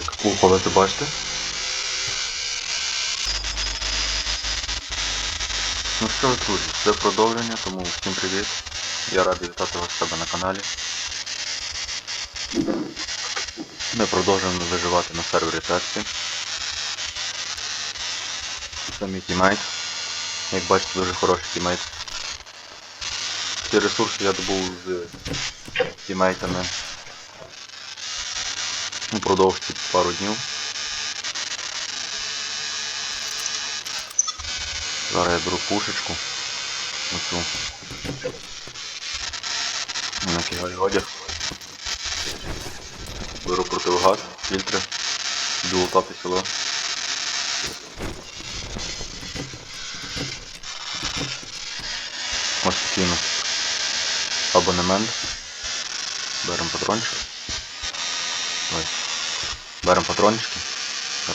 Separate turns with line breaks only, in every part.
фонарик. Опа, ви бачите? Ну що ви, друзі, це продовження, тому всім привіт. Я радий вітати вас себе на каналі. Ми продовжуємо виживати на сервері Тесті. Це мій тімейт. Як бачите, дуже хороший тімейт. Ці ресурси я добув з тімейтами упродовж цих пару днів. Зараз я беру пушечку. Оцю. Накидаю одяг. Беру противогаз, фільтри. Йду лутати село. Ось такий абонемент. Беремо патрончик. Ой. Беремо патрончики.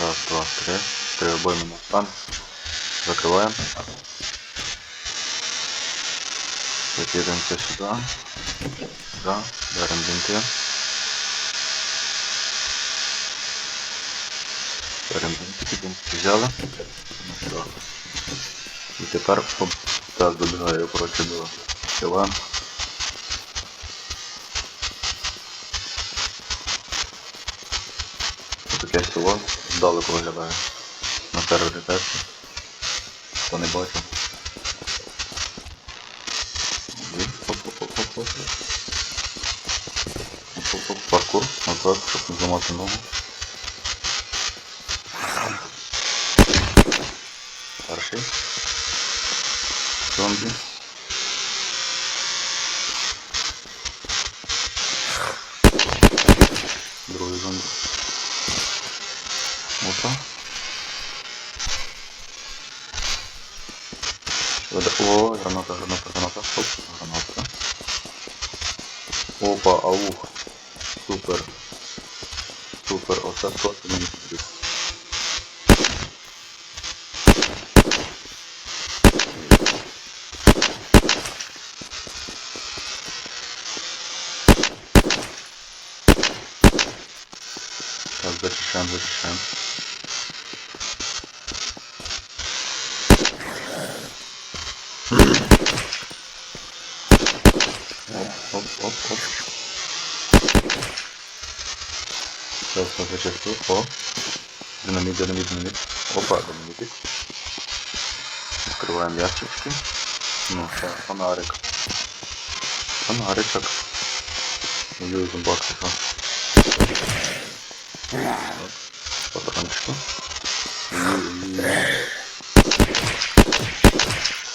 Раз, два, три. Три обойми на стан. Закриваємо. Закидаємося сюди. Сюди. Беремо бінти. Беремо бінтики, бінтики взяли. Ну що. І тепер оп, так добігаю коротше до села. Таке село здалеку виглядає. На сервері теж. Хто не бачив. Паркур. Назад, щоб не зламати ногу. Перший. Зомбі. Граната, граната, граната. Стоп, гранатка. Опа, аух. Супер. Супер. Оце просто мені потрібно. Так, зачищаем, зачищаем. Оп, оп, оп, оп. Сейчас зачистил. О. Динамит, динамит, динамит. Опа, динамитик. Открываем ящички. Ну, все, фонарик. Фонаричок. Зомбак, что. Патрончики.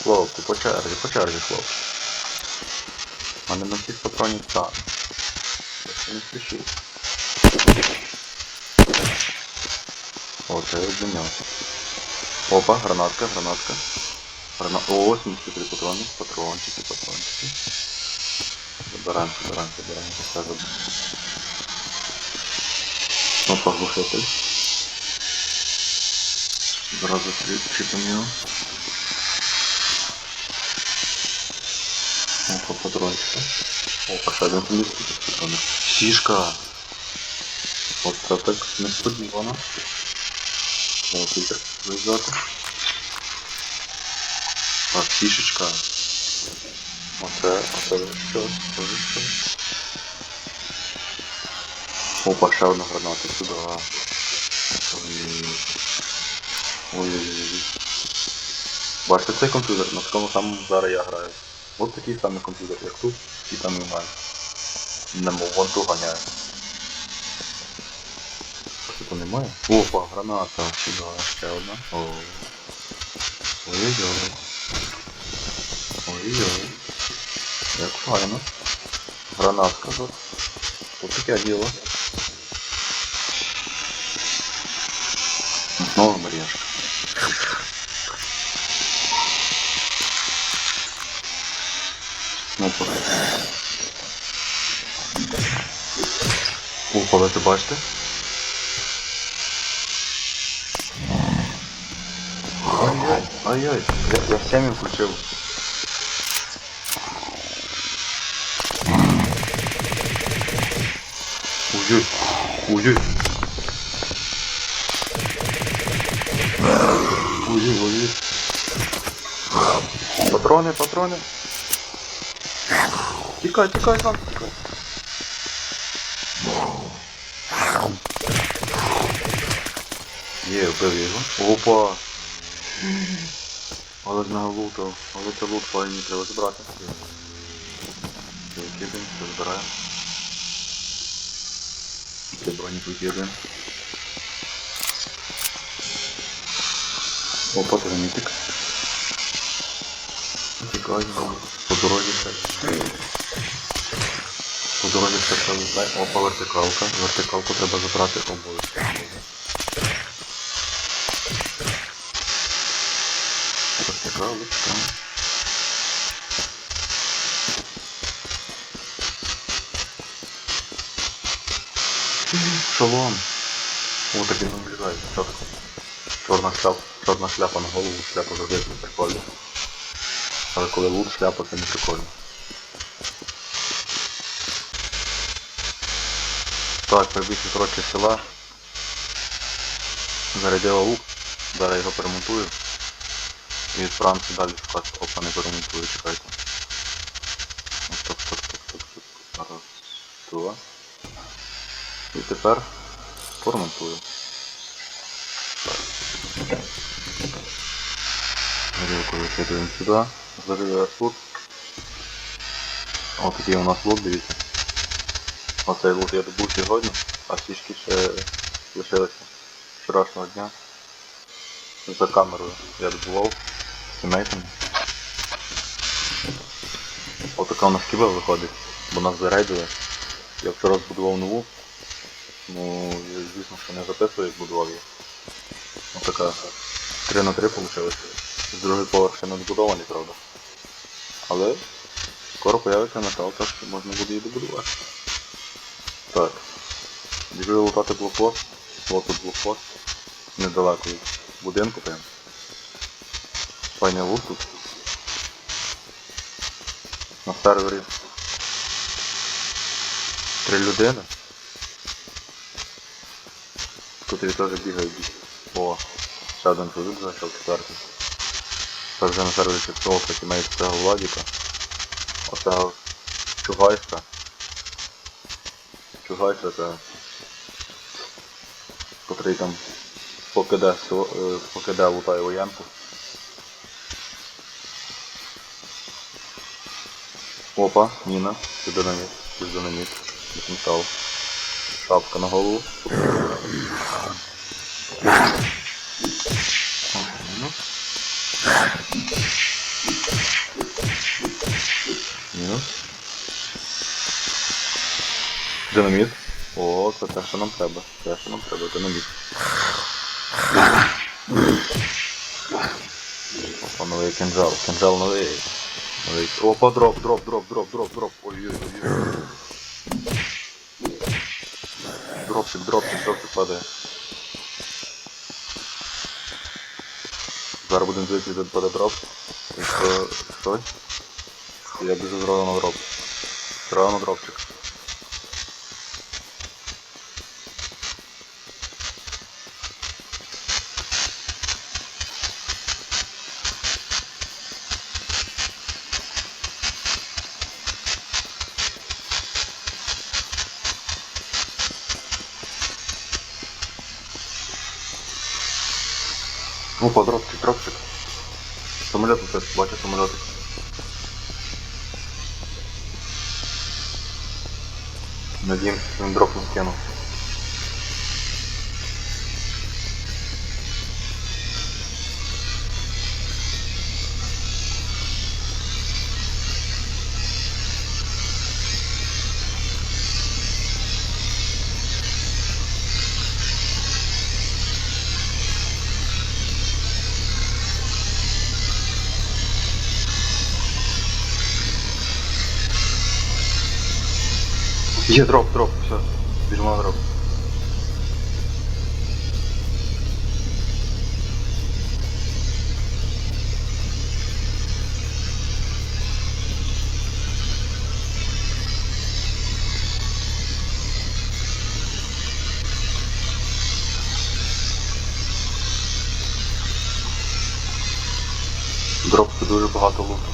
Хлопці, по черзі, по черзі, хлопці. У мене на всіх патронів так. Не спішив. О, це я обмінявся. Опа, гранатка, гранатка. Грана... О, 73 патрони, патрончики, патрончики. Забираємо, забираємо, забираємо, все забираємо. Ну, поглушитель. Зразу чіпимо його. Опа, патрончика. Опа, ще один плюс патрони. Фішка! От це так несподівано. Треба фільтр визвати. Так, фішечка. Оце, оце що? Це що? Опа, ще одна граната сюди. Ой. Ой-ой-ой. Бачите цей комп'ютер? На такому самому зараз я граю. Ось такий самий комп'ютер, як тут, і там в мене. Немов ванту ганяю. Немає? Опа, граната сюди, ще одна. Ой-ой-ой. Ой-ой. Як файно. Гранатка тут. Тут таке діло. Знову мрієшка. Ну, поки. О, коли ти бачите? Ай-яй, я, я в сем'ю включив. Ой-ой, ой-ой. Ой-ой, ой-ой. Патрони, патрони. Тікай, тікай, там, тікай. Є, вбив його. Опа. Але з нього лутав. Але це лут файний, треба забрати. Викидаємо, все збираємо. Це бронік викидаємо. Опа, термітик. Тікай, по дорозі все. По дорозі все пролітай. Опа, вертикалка. Вертикалку треба забрати обов'язково. О, такий не влізає, чітко. Чорна шляпа, чорна шляпа на голову, шляпа завжди прикольно. Але коли лут шляпа, це не прикольно. Так, прибігли трохи з села. Зарядила лук, зараз його перемонтую. І відправимося далі шукати. Опа, не перемонтую, чекайте. Ось Так, так, так, так, так. Раз, два. І тепер поремонтую. Горілку викидаємо сюди. Заживе тут. Ось такий у нас лут, дивіться. Оцей лут я добув сьогодні, а сішки ще лишилися вчорашнього дня. За камерою я добував з тімейтами. Отака у нас кіба виходить, бо нас зарейдили. Я вчора збудував нову. Ну, я, звісно, що не записую, як будував її. Отака 3 на 3 вийшло. З другий поверх не збудований, правда. Але скоро появиться так що можна буде її добудувати. Так. Біжу лутати блокпост. Ось тут блокпост. Недалеко від будинку прям. Файний лут тут. На сервері. Три людини. Тут і теж бігають. О, ще один чоловік зайшов четвертий. Це вже на сервері Чепцовка, тімейт цього Владіка. Оце Чугайська. Чугайська це котрий там покиде, покиде лутає воєнку. Опа, міна, це динаміт, це динаміт, метал. Шапка на голову. Динаміт. О, це те, що нам треба. Те, що нам треба, динаміт. Опа, новий кинжал. Кинжал новий. новий. Опа, дроп, дроп, дроп, дроп, дроп, дроп. Ой-ой-ой. Дропчик, дропчик, дропчик падає. Зараз будемо дивитися, де паде дроп. Якщо щось, я біжу зразу на дроп. Зразу на дропчик. Опа, дропчик, дропчик. Самолет тут бачу самолеты. Надіємося, що він дроп не Є дроп, дроп, все. Біжимо на дроп. Дропку дуже багато луту.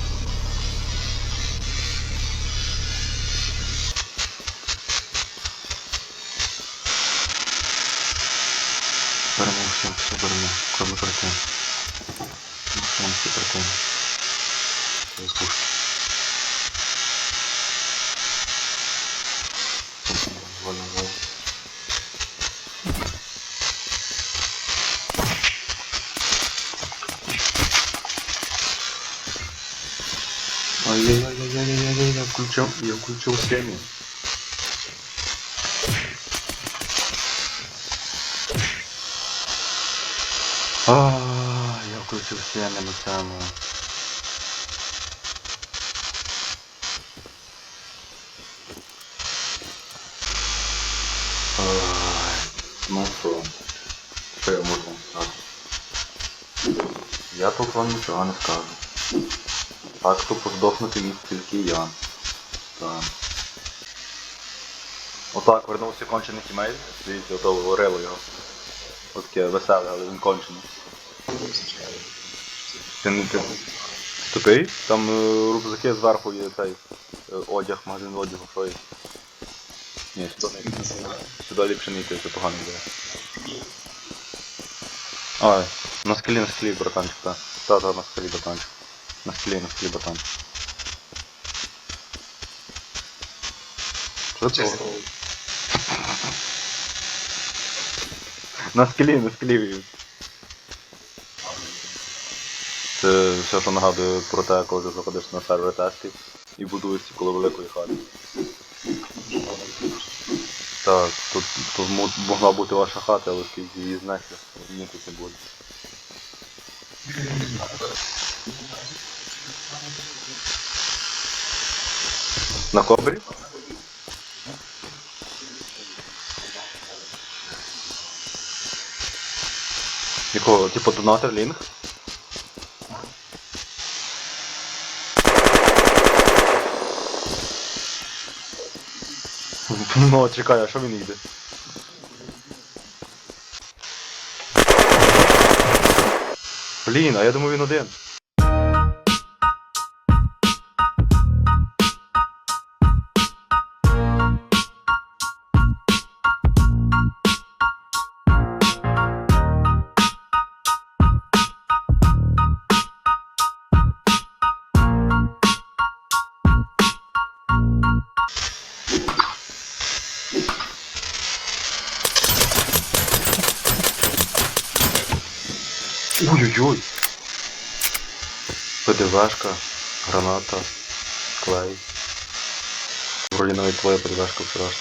какой мы протеин. Махнемся протеин. Из пушки. Довольно много. Ай-яй-яй-яй-яй-яй-яй, я включил, я включил семя. А, я включив саме. Ай, Ну що, що я можу вам сказати? Я тут вам нічого не скажу. Так, тупо здохнути міг тільки я. Так. Отак, вернувся кончений тімейт. Дивіться, ото говорило його. Отаке веселе, але він кончений. Ти не ти. Тупий? Там е, рюкзаки зверху є цей е, одяг, магазин одягу, що є. Ні, сюди не. Сюди ліпше не йти, це погано ідея. Ой, на скелі, на скелі, братанчик, так. Та-та, на скелі, братанчик. На скелі, на скелі, братанчик. Що це? На скелі, на скелі. Все, що нагадує про те, коли ти заходиш на сервер тестів і будуєшся коло великої хати. Так, тут, тут могла бути ваша хата, але скільки її знесли, ні тут не буде. На кобрі? Якого? Типу донатор лінк? Ну, чекай, а що він йде? Блін, а я думаю він один. Ой-ой-ой. ПДВшка, граната, клей. Вроді навіть твоя ПДВшка вчорашня.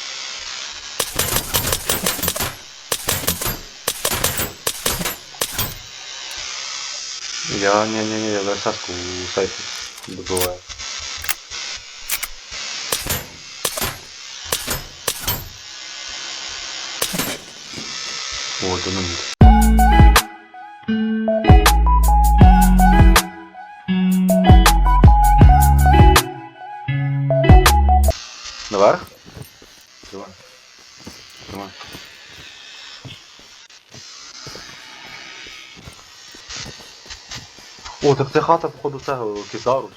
Я не не не я ВСС-ку у сайті добиваю. О, динаміт. Наверх? О, так це хата, походу, цього кизару.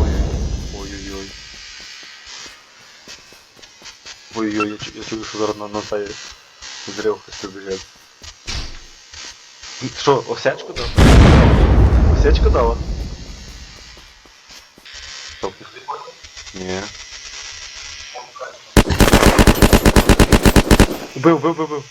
Ой. Ой-ой-ой. Ой-ой, я, чу- я чую, що зараз на, на цей зрив хтось прибіжить. Що, осячку дав? Осячку дала? Стоп. Ні. Убив, убив, убив, убив.